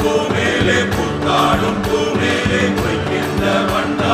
பூமேலே பூத்தாடும் பூமேலே பொய்க்கின்ற வண்டாக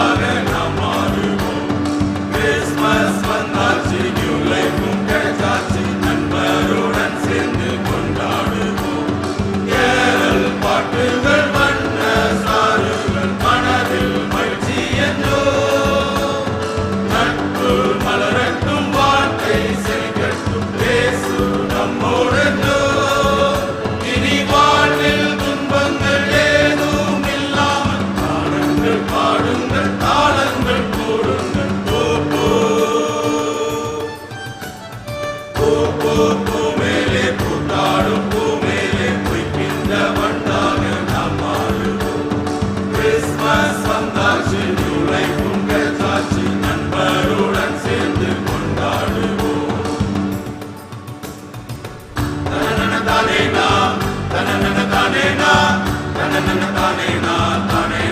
Hare Hare